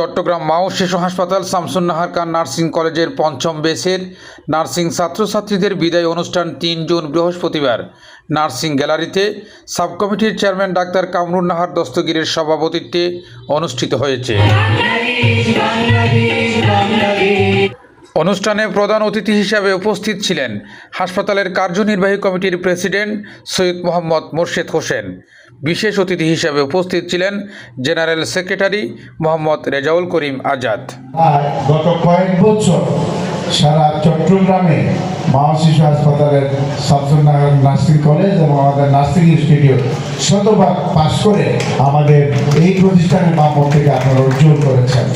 চট্টগ্রাম মাও শিশু হাসপাতাল, শামসুন্নাহার খান নার্সিং কলেজের পঞ্চম বেসের নার্সিং ছাত্রছাত্রীদের বিদায় অনুষ্ঠান তিন জুন বৃহস্পতিবার। নার্সিং গ্যালারিতে সাব কমিটির চেয়ারম্যান ডাক্তার কামরুন নাহার দস্তগিরের সভাপতিত্বে অনুষ্ঠিত হয়েছে। অনুষ্ঠানে প্রধান অতিথি হিসাবে উপস্থিত ছিলেন হাসপাতালের কার্যনির্বাহী কমিটির প্রেসিডেন্ট সৈয়দ মোহাম্মদ মোর্শেদ হোসেন। বিশেষ অতিথি হিসাবে উপস্থিত ছিলেন জেনারেল সেক্রেটারি মোহাম্মদ রেজাউল করিম আজাদ। গত কয়েক বছর সারা চট্টগ্রামে মা শিশু হাসপাতালের শামসুন্নাগর নার্সিং কলেজ এবং আমাদের নার্সিং ইনস্টিটিউট শতভাগ পাশ করে আমাদের এই প্রতিষ্ঠানের মামর থেকে আপনারা উজ্জ্বল করেছেন।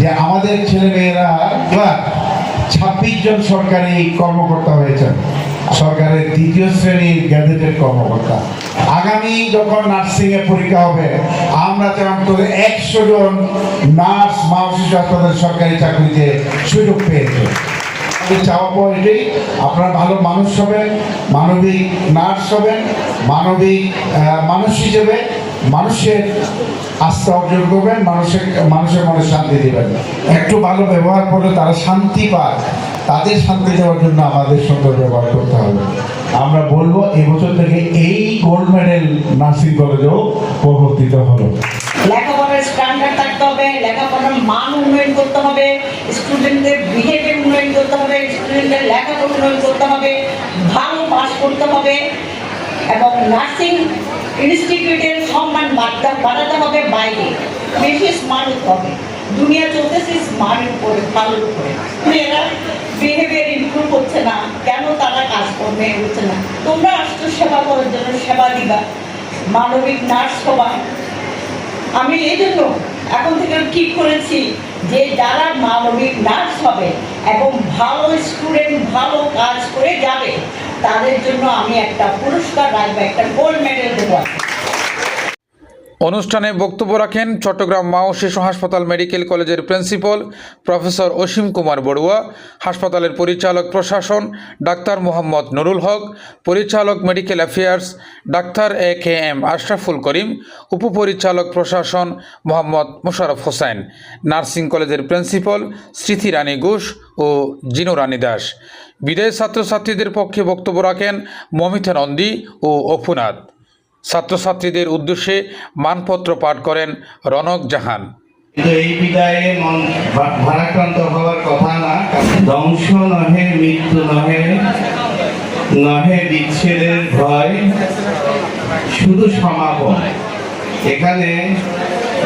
যে আমাদের ছেলেমেয়েরা এবার ছাব্বিশ জন সরকারি কর্মকর্তা হয়েছেন। সরকারের দ্বিতীয় শ্রেণির গ্যাজেটেড কর্মকর্তা। আগামী যখন নার্সিং এ পরীক্ষা হবে, আমরা যেমন করে একশো জন নার্স মা শিশু সরকারি চাকরিতে সুযোগ পেয়েছে। চাওয়া এটাই, আপনারা ভালো মানুষ হবেন, মানবিক নার্স হবেন, মানবিক মানুষ হিসেবে মানুষের আস্থা অর্জন করবেন, মানুষের মানুষের মনে শান্তি দেবেন। একটু ভালো ব্যবহার করলে তারা শান্তি পায়। তাদের শান্তি দেওয়ার জন্য আমাদের সঙ্গে ব্যবহার করতে হবে। আমরা বলব, এবছর থেকে এই গোল্ড মেডেল নার্সিং কলেজেও প্রবর্তিত হলো লেখাপড়ার স্ট্যান্ডার্ড থাকতে হবে, লেখাপড়ার মান উন্নয়ন করতে হবে স্টুডেন্টদের বিহেভিয়ার উন্নয়ন করতে হবে স্টুডেন্টদের লেখাপড়া উন্নয়ন করতে হবে, ভালো পাস করতে হবে, এবং নার্সিং ইনস্টিটিউটের সম্মান বাড়তে হবে বাইরে। বেশি স্মার্ট হবে। দুনিয়া চলতেছে স্মার্ট উপরে ভালোর উপরে এরা বিহেভিয়ার ইমপ্রুভ হচ্ছে না। কেন তারা কাজ করবে, হচ্ছে না। তোমরা আসছো সেবা করার জন্য, সেবা দিবা। মানবিক নার্স হবা। আমি এই জন্য এখন থেকে ঠিক করেছি যে যারা মানবিক নার্স হবে এবং ভালো স্টুডেন্ট ভালো কাজ করে যাবে তাদের জন্য আমি একটা পুরস্কার রাখব একটা গোল্ড মেডেল দেবো। অনুষ্ঠানে বক্তব্য রাখেন চট্টগ্রাম মা ও শিশু হাসপাতাল মেডিকেল কলেজের প্রিন্সিপাল প্রফেসর অসীম কুমার বড়ুয়া, হাসপাতালের পরিচালক প্রশাসন ডাক্তার মোহাম্মদ নুরুল হক, পরিচালক medical affairs doctor A K M Ashraful Karim, উপপরিচালক প্রশাসন মোহাম্মদ মোশারফ হোসেন, নার্সিং কলেজের প্রিন্সিপাল স্মৃতি রানী ঘোষ ও জিনু রানী দাস। বিদায় ছাত্রছাত্রীদের পক্ষে বক্তব্য রাখেন মমিতা নন্দী ও অপুনাথ ছাত্রছাত্রীদের উদ্দেশ্যে মানপত্র পাঠ করেন রনক জাহান। কিন্তু এই বিদায়ে মন ভারাক্রান্ত হওয়ার কথা না ধ্বংস নহে মৃত্যু নহে নহে বিচ্ছেদের ভয় শুধু সমাপন এখানে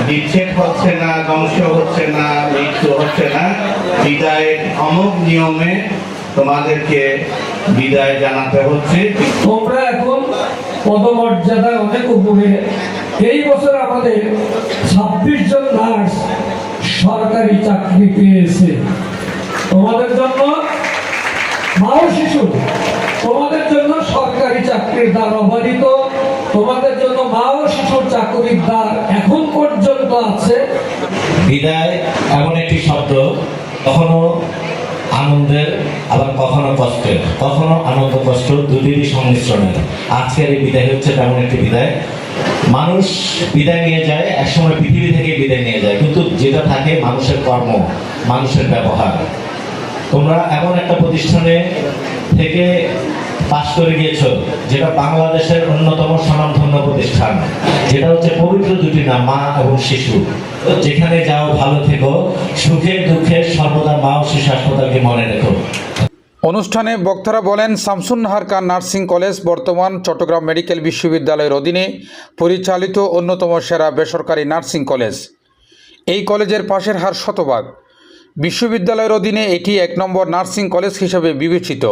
বিচ্ছেদ হচ্ছে না ধ্বংস হচ্ছে না মৃত্যু হচ্ছে না। বিদায়ের অমুক নিয়মে তোমাদেরকে বিদায় জানাতে হচ্ছে। তোমরা এখন পদমর্যাদায় অনেক উপরে এই বছর আমাদের ছাব্বিশ জন নার্স সরকারি চাকরি পেয়েছে। তোমাদের জন্য মাও শিশু, তোমাদের জন্য সরকারি চাকরির দ্বার অবাধিত তোমাদের জন্য মাও শিশুর চাকরির দ্বার এখন পর্যন্ত আছে। বিদায়, এমন একটি শব্দ কখনো আনন্দের আবার কখনো কষ্টের কখনো আনন্দ কষ্ট দুটিরই সংমিশ্রণের আজকের এই বিদায় হচ্ছে তেমন একটি বিদায়। মানুষ বিদায় নিয়ে যায়, একসময় পৃথিবী থেকে বিদায় নিয়ে যায়। কিন্তু যেটা থাকে, মানুষের কর্ম, মানুষের ব্যবহার। তোমরা এমন একটা প্রতিষ্ঠানে থেকে পাশ করে গিয়েছো, যেটা বাংলাদেশের অন্যতম স্বনামধন্য প্রতিষ্ঠান, যেটা হচ্ছে পবিত্র দুটি নাম, মা এবং শিশু। যেখানে যাও, ভালো থেকো, সুখে দুঃখে সর্বদা মা ও শিশু হাসপাতালকে মনে রেখো। অনুষ্ঠানে বক্তারা বলেন শামসুন্নাহার খান নার্সিং কলেজ বর্তমান চট্টগ্রাম মেডিকেল বিশ্ববিদ্যালয়ের অধীনে পরিচালিত অন্যতম সেরা বেসরকারি নার্সিং কলেজ। এই কলেজের পাশের হার শতভাগ। বিশ্ববিদ্যালয়ের অধীনে এটি এক নম্বর নার্সিং কলেজ হিসেবে বিবেচিত।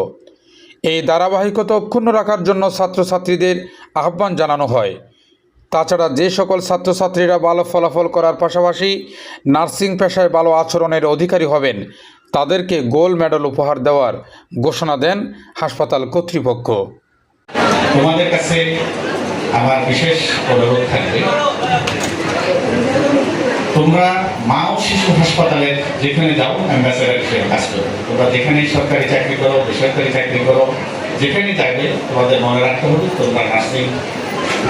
এই ধারাবাহিকতা অক্ষুণ্ণ রাখার জন্য ছাত্রছাত্রীদের আহ্বান জানানো হয়। তাছাড়া যে সকল ছাত্রছাত্রীরা ভালো ফলাফল করার পাশাপাশি নার্সিং পেশায় ভালো আচরণের অধিকারী হবেন, তাদেরকে গোল্ড মেডেল উপহার দেওয়ার ঘোষণা দেন হাসপাতাল কর্তৃপক্ষ। তোমাদের কাছে আমার বিশেষ অনুরোধ থাকবে। তোমরা মা ও শিশু হাসপাতালে যেখানে যাও অ্যাম্বাসেডার হিসেবে কাজ করো। তোমরা যেখানেই সরকারি চাকরি করো, বেসরকারি চাকরি করো, যেখানে যাবে, তোমাদের মনে রাখতে হবে, তোমরা নার্সিং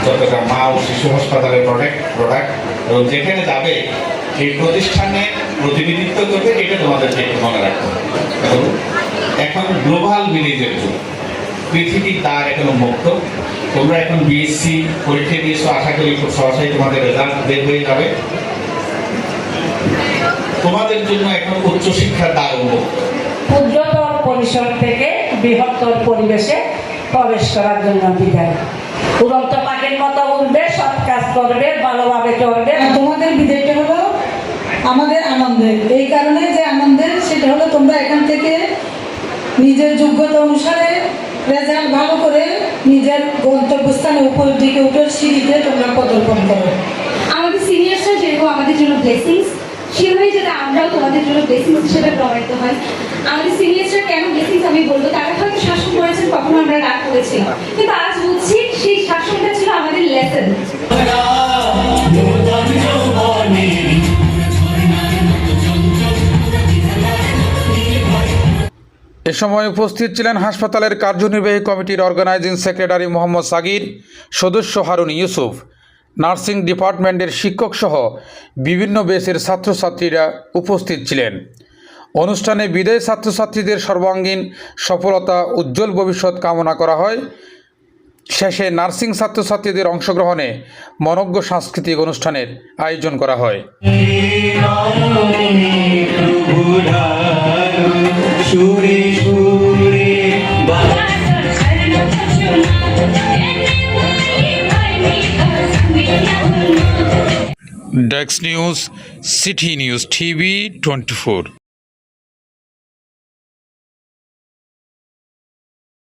চট্টগ্রাম মা ও শিশু হাসপাতালের প্রোডাক্ট প্রোডাক্ট এবং যেখানে যাবে এই প্রতিষ্ঠানে প্রতিনিধিত্ব করবে, এটা তোমাদেরকে একটু মনে রাখতে হবে। এখন গ্লোবাল ভিলেজের যুগ। পৃথিবীর তার এখনও মুক্ত। তোমরা এখন বিএসসি পরীক্ষা দিয়েছ, আশা করি খুব সহজেই তোমাদের রেজাল্ট বের হয়ে যাবে। জন্য এখন উচ্চশিক্ষার দ্বার ক্ষুদ্রতর পরিসর থেকে বৃহত্তর পরিবেশে প্রবেশ করার জন্য বিদায় উড়ন্ত পাখির মতো উঠবে সৎ কাজ করবে ভালোভাবে চলবে। আর তোমাদের বিদায়টা হলো আমাদের আনন্দের। এই কারণে যে আনন্দের সেটা হলো তোমরা এখান থেকে নিজের যোগ্যতা অনুসারে রেজাল্ট ভালো করে নিজের গন্তব্যস্থানে উপর দিকে উঠে সিঁড়িতে তোমরা প্রদর্পণ করো। আমাদের সিনিয়র্সরা যেরকম আমাদের জন্য ব্লেসিংস সেভাবেই যাতে আমরাও তোমাদের জন্য ব্লেসিংস হিসেবে প্রমাণিত হয় আমাদের সিনিয়র্সরা কেন ব্লেসিংস আমি বলব? তারা হয়তো শাসন করেছেন, কখনো আমরা রাগ করেছি কিন্তু আজ বুঝছি সেই শাসনটা ছিল আমাদের লেসন এ সময় উপস্থিত ছিলেন হাসপাতালের কার্যনির্বাহী কমিটির অর্গানাইজিং সেক্রেটারি মোহাম্মদ সাগির, সদস্য হারুন ইউসুফ। নার্সিং ডিপার্টমেন্টের শিক্ষকসহ বিভিন্ন বেসের ছাত্রছাত্রীরা উপস্থিত ছিলেন। অনুষ্ঠানে বিদায়ী ছাত্রছাত্রীদের সর্বাঙ্গীন সফলতা, উজ্জ্বল ভবিষ্যৎ কামনা করা হয়। শেষে নার্সিং ছাত্রছাত্রীদের অংশগ্রহণে মনজ্ঞ সাংস্কৃতিক অনুষ্ঠানের আয়োজন করা হয়। ডেক্স news city news TV twenty four